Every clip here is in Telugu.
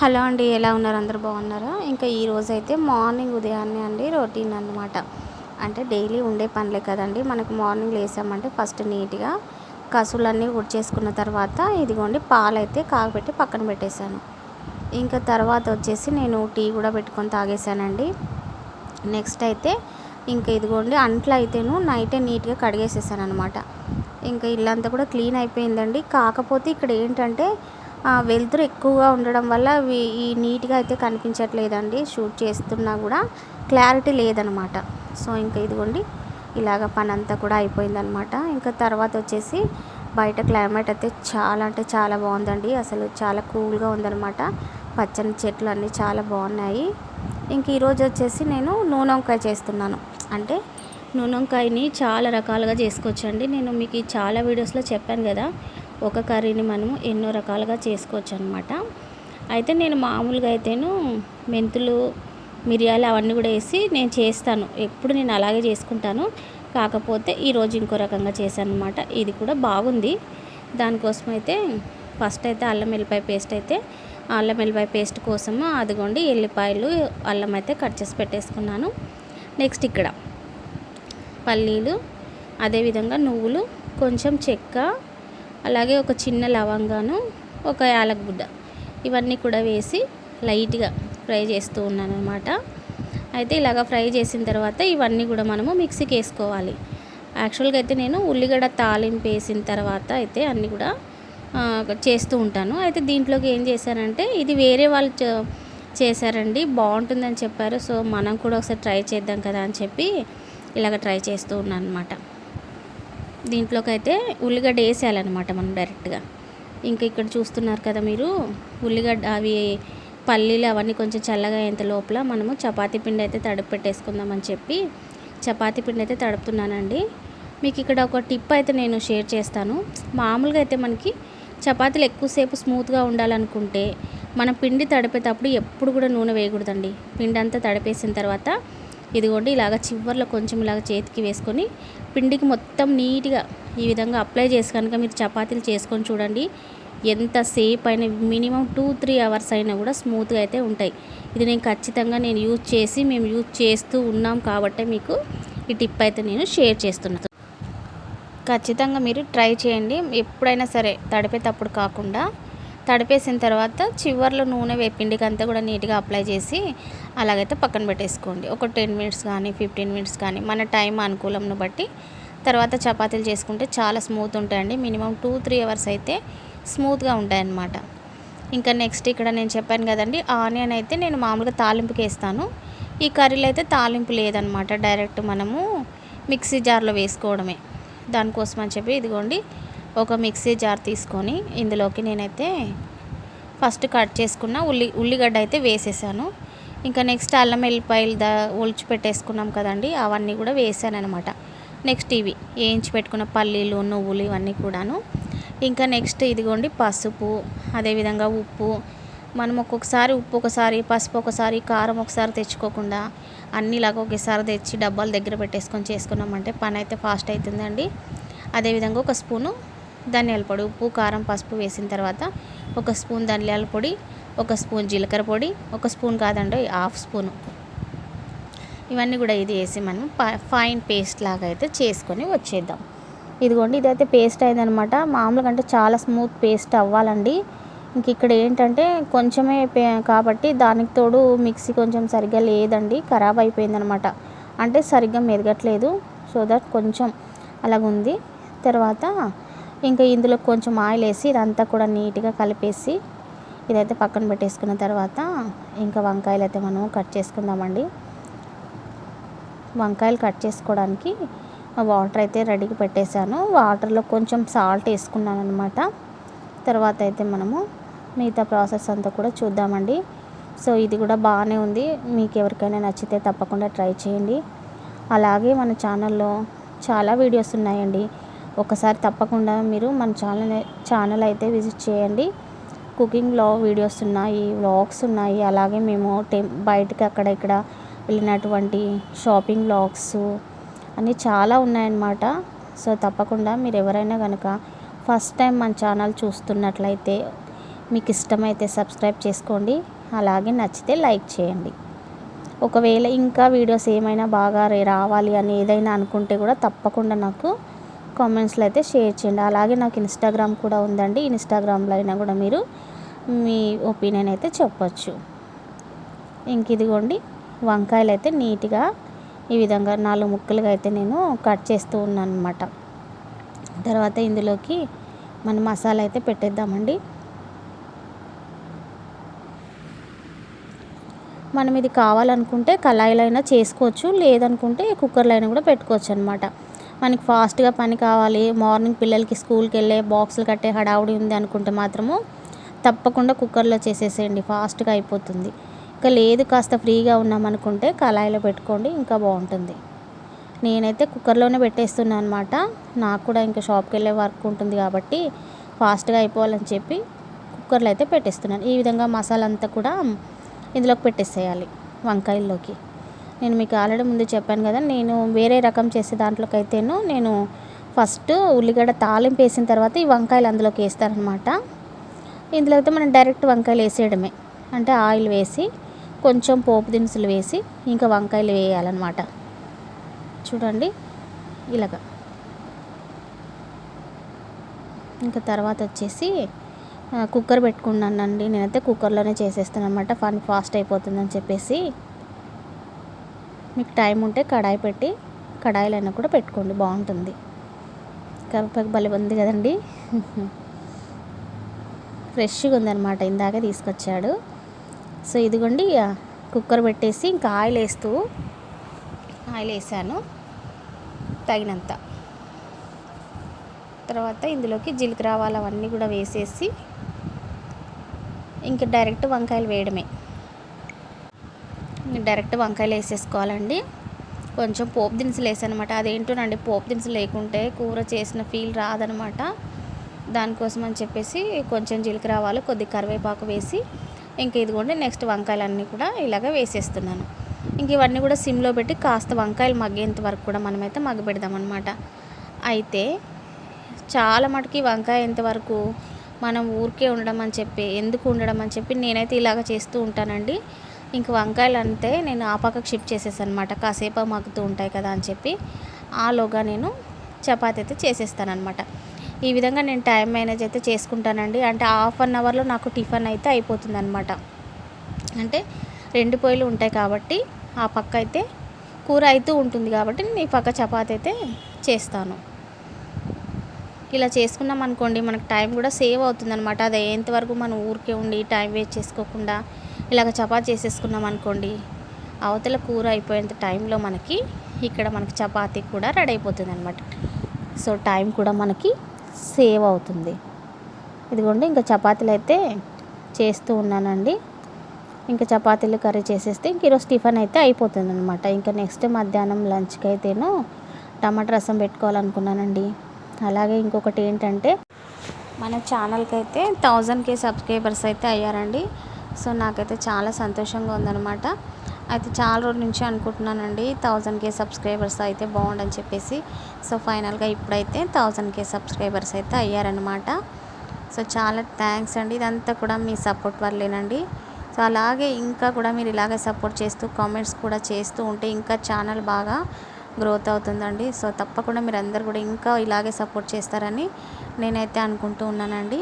హలో అండి ఎలా ఉన్నారు? అందరు బాగున్నారా? ఇంకా ఈ అయితే మార్నింగ్ ఉదయాన్నే అండి రొటీన్ అనమాట అంటే డైలీ ఉండే పనులే కదండి. మనకు మార్నింగ్ లేసామంటే ఫస్ట్ నీట్గా కసులన్నీ ఉడిచేసుకున్న తర్వాత ఇదిగోండి పాలు అయితే కాగబెట్టి పక్కన పెట్టేశాను. ఇంకా తర్వాత వచ్చేసి నేను టీ కూడా పెట్టుకొని తాగేశానండి. నెక్స్ట్ అయితే ఇంకా ఇదిగోండి అంట్లు అయితేను నైటే నీట్గా కడిగేసేసాను అనమాట ఇంకా ఇల్లంతా కూడా క్లీన్ అయిపోయిందండి. కాకపోతే ఇక్కడ ఏంటంటే వెలుతురు ఎక్కువగా ఉండడం వల్ల ఈ నీట్గా అయితే కనిపించట్లేదండి. షూట్ చేస్తున్నా కూడా క్లారిటీ లేదనమాట. సో ఇంకా ఇదిగోండి. ఇలాగ పని అంతా కూడా అయిపోయిందనమాట. ఇంకా తర్వాత వచ్చేసి బయట క్లైమేట్ అయితే చాలా అంటే చాలా బాగుందండి. అసలు చాలా కూల్గా ఉందనమాట. పచ్చని చెట్లు అన్నీ చాలా బాగున్నాయి. ఇంక ఈరోజు వచ్చేసి నేను నూనె వంకాయ చేస్తున్నాను. అంటే నూనె వంకాయని చాలా రకాలుగా చేసుకోవచ్చండి. నేను మీకు చాలా వీడియోస్లో చెప్పాను కదా. ఒక కర్రీని మనము ఎన్నో రకాలుగా చేసుకోవచ్చు అనమాట అయితే నేను మామూలుగా అయితేను మెంతులు మిరియాలు అవన్నీ కూడా వేసి నేను చేస్తాను. ఎప్పుడు నేను అలాగే చేసుకుంటాను. కాకపోతే ఈరోజు ఇంకో రకంగా చేశాను అనమాట ఇది కూడా బాగుంది. దానికోసం అయితే ఫస్ట్ అయితే అల్లం వెల్లిపాయ పేస్ట్ అయితే అల్లం వెల్లిపాయ పేస్ట్ కోసము అదిగోండి ఎల్లిపాయలు అల్లం అయితే కట్ చేసి పెట్టేసుకున్నాను. నెక్స్ట్ ఇక్కడ పల్లీలు అదేవిధంగా నువ్వులు కొంచెం చెక్క అలాగే ఒక చిన్న లవంగాను ఒక యాలకుబుడ్డ ఇవన్నీ కూడా వేసి లైట్గా ఫ్రై చేస్తూ ఉన్నాను అనమాట అయితే ఇలాగ ఫ్రై చేసిన తర్వాత ఇవన్నీ కూడా మనము మిక్సీకి వేసుకోవాలి. యాక్చువల్గా అయితే నేను ఉల్లిగడ్డ తాలింపు వేసిన తర్వాత అయితే అన్నీ కూడా చేస్తూ ఉంటాను. అయితే దీంట్లోకి ఏం చేశానంటే ఇది వేరే వాళ్ళు చేశారండి బాగుంటుందని చెప్పారు. సో మనం కూడా ఒకసారి ట్రై చేద్దాం కదా అని చెప్పి ఇలాగ ట్రై చేస్తూ ఉన్నాను అనమాట దీంట్లోకి అయితే ఉల్లిగడ్డ వేసేయాలన్నమాట మనం డైరెక్ట్గా. ఇంకా ఇక్కడ చూస్తున్నారు కదా మీరు ఉల్లిగడ్డ అవి పల్లీలు అవన్నీ కొంచెం చల్లగా అయ్యేంత లోపల మనము చపాతీ పిండి అయితే తడుపు పెట్టేసుకుందామని చెప్పి చపాతీ పిండి అయితే తడుపుతున్నానండి. మీకు ఇక్కడ ఒక టిప్ అయితే నేను షేర్ చేస్తాను. మామూలుగా అయితే మనకి చపాతీలు ఎక్కువసేపు స్మూత్గా ఉండాలనుకుంటే మనం పిండి తడిపేటప్పుడు ఎప్పుడు కూడా నూనె వేయకూడదండి. పిండి అంతా తడిపేసిన తర్వాత ఇదిగోండి ఇలాగ చివర్లో కొంచెం ఇలాగ చేతికి వేసుకొని పిండికి మొత్తం నీట్గా ఈ విధంగా అప్లై చేసి కనుక మీరు చపాతీలు చేసుకొని చూడండి ఎంతసేపు అయినా మినిమం టూ త్రీ అవర్స్ అయినా కూడా స్మూత్గా అయితే ఉంటాయి. ఇది నేను ఖచ్చితంగా నేను యూజ్ చేసి మేము యూజ్ చేస్తూ ఉన్నాం కాబట్టి మీకు ఈ టిప్ అయితే నేను షేర్ చేస్తున్నాను ఖచ్చితంగా మీరు ట్రై చేయండి. ఎప్పుడైనా సరే తడిపేటప్పుడు కాకుండా తడిపేసిన తర్వాత చివర్లో నూనె వేపిండికి అంతా కూడా నీట్గా అప్లై చేసి అలాగైతే పక్కన పెట్టేసుకోండి. ఒక టెన్ మినిట్స్ కానీ ఫిఫ్టీన్ మినిట్స్ కానీ మన టైం అనుకూలంను బట్టి. తర్వాత చపాతీలు చేసుకుంటే చాలా స్మూత్ ఉంటాయండి. మినిమం టూ త్రీ అవర్స్ అయితే స్మూత్గా ఉంటాయన్నమాట. ఇంకా నెక్స్ట్ ఇక్కడ నేను చెప్పాను కదండి ఆనియన్ అయితే నేను మామూలుగా తాలింపుకి వేస్తాను ఈ కర్రీలో అయితే తాలింపు లేదనమాట డైరెక్ట్ మనము మిక్సీ జార్లో వేసుకోవడమే. దానికోసం అని చెప్పి ఇదిగోండి ఒక మిక్సీ జార్ తీసుకొని ఇందులోకి నేనైతే ఫస్ట్ కట్ చేసుకున్న ఉల్లి ఉల్లిగడ్డ అయితే వేసేసాను. ఇంకా నెక్స్ట్ అల్లం వెల్లిపాయలు దా ఒలిచి పెట్టేసుకున్నాం కదండి అవన్నీ కూడా వేసాను అనమాట నెక్స్ట్ ఇవి వేయించి పెట్టుకున్న పల్లీలు నువ్వులు ఇవన్నీ కూడాను. ఇంకా నెక్స్ట్ ఇదిగోండి పసుపు అదేవిధంగా ఉప్పు. మనం ఒక్కొక్కసారి ఉప్పు ఒకసారి పసుపు ఒకసారి కారం ఒకసారి తెచ్చుకోకుండా అన్నిలాగా ఒకేసారి తెచ్చి డబ్బాలు దగ్గర పెట్టేసుకొని చేసుకున్నామంటే పని అయితే ఫాస్ట్ అవుతుందండి అదేవిధంగా ఒక స్పూను ధనియాల పొడి ఉప్పు కారం పసుపు వేసిన తర్వాత ఒక స్పూన్ ధనియాల పొడి ఒక స్పూన్ జీలకర్ర పొడి ఒక స్పూన్ కాదండి హాఫ్ స్పూను ఇవన్నీ కూడా ఇది వేసి మనం ఫైన్ పేస్ట్ లాగా అయితే చేసుకొని వచ్చేద్దాం. ఇదిగోండి ఇదైతే పేస్ట్ అయిందనమాట. మామూలుగా అంటే చాలా స్మూత్ పేస్ట్ అవ్వాలండి. ఇంక ఇక్కడ ఏంటంటే కొంచెమే కాబట్టి దానికి తోడు మిక్సీ కొంచెం సరిగ్గా లేదండి ఖరాబ్ అయిపోయిందనమాట. అంటే సరిగ్గా మెరగట్లేదు సో దట్ కొంచెం అలాగుంది. తర్వాత ఇంకా ఇందులో కొంచెం ఆయిల్ వేసి ఇదంతా కూడా నీట్గా కలిపేసి ఇదైతే పక్కన పెట్టేసుకున్న తర్వాత ఇంకా వంకాయలు అయితే మనం కట్ చేసుకుందామండి. వంకాయలు కట్ చేసుకోవడానికి వాటర్ అయితే రెడీగా పెట్టేశాను. వాటర్లో కొంచెం సాల్ట్ వేసుకున్నాను అనమాట తర్వాత అయితే మనము మిగతా ప్రాసెస్ అంతా కూడా చూద్దామండి. సో ఇది కూడా బాగానే ఉంది. మీకు ఎవరికైనా నచ్చితే తప్పకుండా ట్రై చేయండి. అలాగే మన ఛానల్లో చాలా వీడియోస్ ఉన్నాయండి. ఒకసారి తప్పకుండా మీరు మన ఛానల్ ఛానల్ అయితే విజిట్ చేయండి. కుకింగ్లో వీడియోస్ ఉన్నాయి వ్లాగ్స్ ఉన్నాయి. అలాగే మేము టెం బయటకి అక్కడ ఇక్కడ వెళ్ళినటువంటి షాపింగ్ వ్లాగ్స్ అన్నీ చాలా ఉన్నాయన్నమాట. సో తప్పకుండా మీరు ఎవరైనా కనుక ఫస్ట్ టైం మన ఛానల్ చూస్తున్నట్లయితే మీకు ఇష్టమైతే సబ్స్క్రైబ్ చేసుకోండి. అలాగే నచ్చితే లైక్ చేయండి. ఒకవేళ ఇంకా వీడియోస్ ఏమైనా బాగా రావాలి అని ఏదైనా అనుకుంటే కూడా తప్పకుండా నాకు కామెంట్స్లో అయితే షేర్ చేయండి. అలాగే నాకు ఇన్స్టాగ్రామ్ కూడా ఉందండి. ఇన్స్టాగ్రామ్లో అయినా కూడా మీరు మీ ఒపీనియన్ అయితే చెప్పచ్చు. ఇంక ఇదిగోండి వంకాయలు అయితే నీట్గా ఈ విధంగా నాలుగు ముక్కలుగా అయితే నేను కట్ చేస్తూ ఉన్నాను అనమాట తర్వాత ఇందులోకి మన మసాలా అయితే పెట్టేద్దామండి. మనం ఇది కావాలనుకుంటే కళాయిలో అయినా చేసుకోవచ్చు లేదనుకుంటే కుక్కర్లో అయినా కూడా పెట్టుకోవచ్చు అనమాట మనకి ఫాస్ట్గా పని కావాలి. మార్నింగ్ పిల్లలకి స్కూల్కి వెళ్ళే బాక్సులు కట్టే హడావుడి ఉంది అనుకుంటే మాత్రము తప్పకుండా కుక్కర్లో చేసేసేయండి. ఫాస్ట్గా అయిపోతుంది. ఇంకా లేదు కాస్త ఫ్రీగా ఉన్నామనుకుంటే కళాయిలో పెట్టుకోండి ఇంకా బాగుంటుంది. నేనైతే కుక్కర్లోనే పెట్టేస్తున్నాను అనమాట నాకు కూడా ఇంకా షాప్కి వెళ్ళే వర్క్ ఉంటుంది కాబట్టి ఫాస్ట్గా అయిపోవాలని చెప్పి కుక్కర్లో అయితే పెట్టేస్తున్నాను. ఈ విధంగా మసాలా అంతా కూడా ఇందులోకి పెట్టేసేయాలి వంకాయల్లోకి. నేను మీకు ఆల్రెడీ ముందు చెప్పాను కదా నేను వేరే రకం చేసే దాంట్లోకి అయితేను నేను ఫస్ట్ ఉల్లిగడ్డ తాలింపు వేసిన తర్వాత ఈ వంకాయలు అందులోకి వేస్తారనమాట. ఇందులో అయితే మనం డైరెక్ట్ వంకాయలు వేసేయడమే. అంటే ఆయిల్ వేసి కొంచెం పోపు దినుసులు వేసి ఇంకా వంకాయలు వేయాలన్నమాట. చూడండి ఇలాగా. ఇంకా తర్వాత వచ్చేసి కుక్కర్ పెట్టుకున్నానండి. నేనైతే కుక్కర్లోనే చేసేస్తాను అనమాట ఫన్ ఫాస్ట్ అయిపోతుందని చెప్పేసి. మీకు టైం ఉంటే కడాయి పెట్టి కడాయిలైనా కూడా పెట్టుకోండి బాగుంటుంది. కరివేపాకు భలే ఉంది కదండి. ఫ్రెష్గా ఉందన్నమాట ఇందాకే తీసుకొచ్చాడు. సో ఇదిగోండి ఇక కుక్కర్ పెట్టేసి ఇంకా ఆయిల్ వేస్తూ ఆయిల్ వేసాను తగినంత. తర్వాత ఇందులోకి జీలకర్ర ఆవాలు అవన్నీ కూడా వేసేసి ఇంక డైరెక్ట్ వంకాయలు వేయడమే. డైరెక్ట్ వంకాయలు వేసేసుకోవాలండి. కొంచెం పోపు దినుసులు వేసానమాట. అదేంటోనండి పోపు దినుసులు లేకుంటే కూర చేసిన ఫీల్ రాదనమాట. దానికోసం అని చెప్పేసి కొంచెం జీలకర్ర ఆవాలు కొద్ది కరివేపాకు వేసి ఇంక ఇదిగోండి నెక్స్ట్ వంకాయలన్నీ కూడా ఇలాగ వేసేస్తున్నాను. ఇంక ఇవన్నీ కూడా సిమ్లో పెట్టి కాస్త వంకాయలు మగ్గేంత వరకు కూడా మనమైతే మగ్గ పెడదామన్నమాట అయితే చాలా మటుకి వంకాయ ఎంతవరకు మనం ఊరికే ఉండడం అని చెప్పి ఎందుకు ఉండడం అని చెప్పి నేనైతే ఇలాగ చేస్తూ ఉంటానండి. ఇంక వంకాయలు అంతే నేను ఆ పక్కకు షిఫ్ట్ చేసేసాను అనమాట కాసేపు మగ్గుతూ ఉంటాయి కదా అని చెప్పి ఆలోగా నేను చపాతీ అయితే చేసేస్తానమాట ఈ విధంగా నేను టైం మేనేజ్ అయితే చేసుకుంటానండి. అంటే హాఫ్ అన్ అవర్లో నాకు టిఫిన్ అయితే అయిపోతుంది అనమాట అంటే రెండు పొయ్యిలు ఉంటాయి కాబట్టి ఆ పక్క అయితే కూర అవుతూ ఉంటుంది కాబట్టి నేను ఈ పక్క చపాతీ అయితే చేస్తాను. ఇలా చేసుకున్నాం అనుకోండి మనకు టైం కూడా సేవ్ అవుతుంది అనమాట అది ఎంతవరకు మనం ఊరికే ఉండి టైం వేస్ట్ చేసుకోకుండా ఇలాగ చపాతీ చేసేసుకున్నాం అనుకోండి అవతల కూర అయిపోయేంత టైంలో మనకి ఇక్కడ మనకి చపాతీ కూడా రెడీ అయిపోతుంది అనమాట సో టైం కూడా మనకి సేవ్ అవుతుంది. ఇదిగోండి ఇంకా చపాతీలు అయితే చేస్తూ ఉన్నానండి. ఇంకా చపాతీలు కర్రీ చేసేస్తే ఇంక ఈరోజు టిఫిన్ అయితే అయిపోతుంది అనమాట ఇంకా నెక్స్ట్ మధ్యాహ్నం లంచ్కి అయితేనో టమాటా రసం పెట్టుకోవాలనుకున్నానండి. అలాగే ఇంకొకటి ఏంటంటే మన ఛానల్కి అయితే థౌజండ్ కే సబ్స్క్రైబర్స్ అయితే అయ్యారండి. సో నాకైతే చాలా సంతోషంగా ఉందన్నమాట. అయితే చాలా రోజుల నుంచి అనుకుంటున్నానండి థౌజండ్ కే సబ్స్క్రైబర్స్ అయితే బాగుండని చెప్పేసి. సో ఫైనల్గా ఇప్పుడైతే థౌజండ్ కే సబ్స్క్రైబర్స్ అయితే అయ్యారనమాట సో చాలా థ్యాంక్స్ అండి ఇదంతా కూడా మీ సపోర్ట్ వల్లేనండి. సో అలాగే ఇంకా కూడా మీరు ఇలాగే సపోర్ట్ చేస్తూ కామెంట్స్ కూడా చేస్తూ ఉంటే ఇంకా ఛానల్ బాగా గ్రోత్ అవుతుందండి. సో తప్పకుండా మీరు అందరు కూడా ఇంకా ఇలాగే సపోర్ట్ చేస్తారని నేనైతే అనుకుంటూ ఉన్నానండి.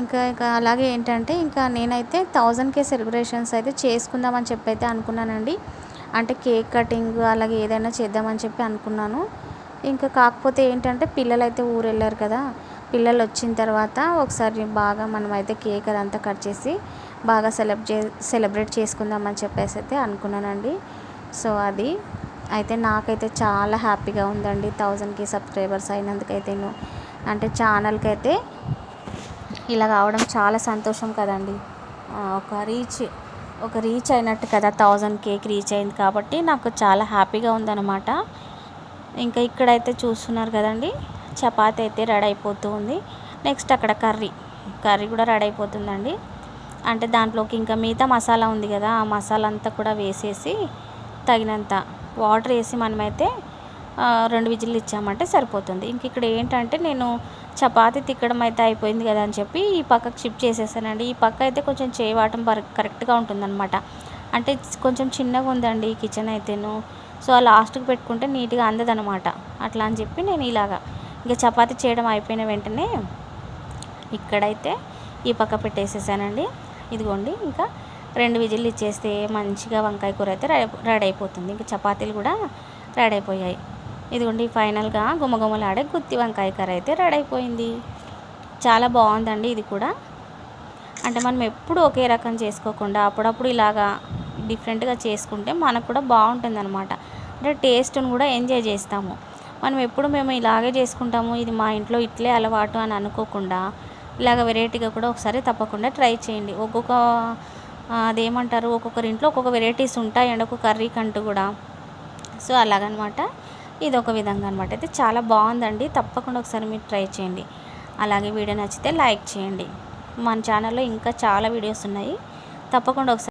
ఇంకా ఇంకా అలాగే ఏంటంటే ఇంకా నేనైతే థౌజండ్ కే సెలబ్రేషన్స్ అయితే చేసుకుందామని చెప్పి అయితే అనుకున్నానండి. అంటే కేక్ కటింగ్ అలాగే ఏదైనా చేద్దామని చెప్పి అనుకున్నాను. ఇంకా కాకపోతే ఏంటంటే పిల్లలు అయితే ఊరు వెళ్ళారు కదా. పిల్లలు వచ్చిన తర్వాత ఒకసారి బాగా మనం అయితే కేక్ అదంతా కట్ చేసి బాగా సెలబ్రే సెలబ్రేట్ చేసుకుందామని చెప్పేసి అయితే అనుకున్నానండి. సో అది. అయితే నాకైతే చాలా హ్యాపీగా ఉందండి థౌజండ్కి సబ్స్క్రైబర్స్ అయినందుకైతేను. అంటే ఛానల్కి అయితే ఇలా కావడం చాలా సంతోషం కదండి. ఒక రీచ్ ఒక రీచ్ అయినట్టు కదా థౌజండ్ కేక్ రీచ్ అయింది కాబట్టి నాకు చాలా హ్యాపీగా ఉందన్నమాట. ఇంకా ఇక్కడైతే చూస్తున్నారు కదండి చపాతి అయితే రెడీ అయిపోతూ ఉంది. నెక్స్ట్ అక్కడ కర్రీ కర్రీ కూడా రెడీ అయిపోతుందండి. అంటే దాంట్లోకి ఇంకా మిగతా మసాలా ఉంది కదా ఆ మసాలా అంతా కూడా వేసేసి తగినంత వాటర్ వేసి మనమైతే రెండు విజిల్లు ఇచ్చామంటే సరిపోతుంది. ఇంక ఇక్కడ ఏంటంటే నేను చపాతి తిక్కడం అయితే అయిపోయింది కదా అని చెప్పి ఈ పక్కకు షిఫ్ట్ చేసేసానండి. ఈ పక్క అయితే కొంచెం చేయవాటం కరెక్ట్గా ఉంటుందన్నమాట. అంటే కొంచెం చిన్నగా ఉందండి ఈ కిచెన్ అయితేను. సో ఆ లాస్ట్కి పెట్టుకుంటే నీట్గా అందదనమాట అట్లా అని చెప్పి నేను ఇలాగా ఇంకా చపాతీ చేయడం అయిపోయిన వెంటనే ఇక్కడైతే ఈ పక్క పెట్టేసేసానండి. ఇదిగోండి ఇంకా రెండు విజిల్లు ఇచ్చేస్తే మంచిగా వంకాయ కూర అయితే రెడీ అయిపోతుంది. ఇంకా చపాతీలు కూడా రెడీ అయిపోయాయి. ఇదిగోండి ఫైనల్గా గుమగుమలాడే గుత్తి వంకాయ కర్రీ అయితే రెడీ అయిపోయింది. చాలా బాగుందండి ఇది కూడా. అంటే మనం ఎప్పుడు ఒకే రకం చేసుకోకుండా అప్పుడప్పుడు ఇలాగా డిఫరెంట్గా చేసుకుంటే మనకు కూడా బాగుంటుంది అనమాట అంటే టేస్ట్ని కూడా ఎంజాయ్ చేస్తాము. మనం ఎప్పుడు మేము ఇలాగే చేసుకుంటాము ఇది మా ఇంట్లో ఇట్లే అలవాటు అని అనుకోకుండా ఇలాగ వెరైటీగా కూడా ఒకసారి తప్పకుండా ట్రై చేయండి. ఒక్కొక్క అదేమంటారు ఒక్కొక్కరి ఇంట్లో ఒక్కొక్క వెరైటీస్ ఉంటాయండి ఒక కర్రీ కంటూ కూడా. సో అలాగనమాట. ఇది ఒక విధంగా అనమాట అయితే చాలా బాగుందండి. తప్పకుండా ఒకసారి మీరు ట్రై చేయండి. అలాగే వీడియో నచ్చితే లైక్ చేయండి. మన ఛానల్లో ఇంకా చాలా వీడియోస్ ఉన్నాయి. తప్పకుండా ఒకసారి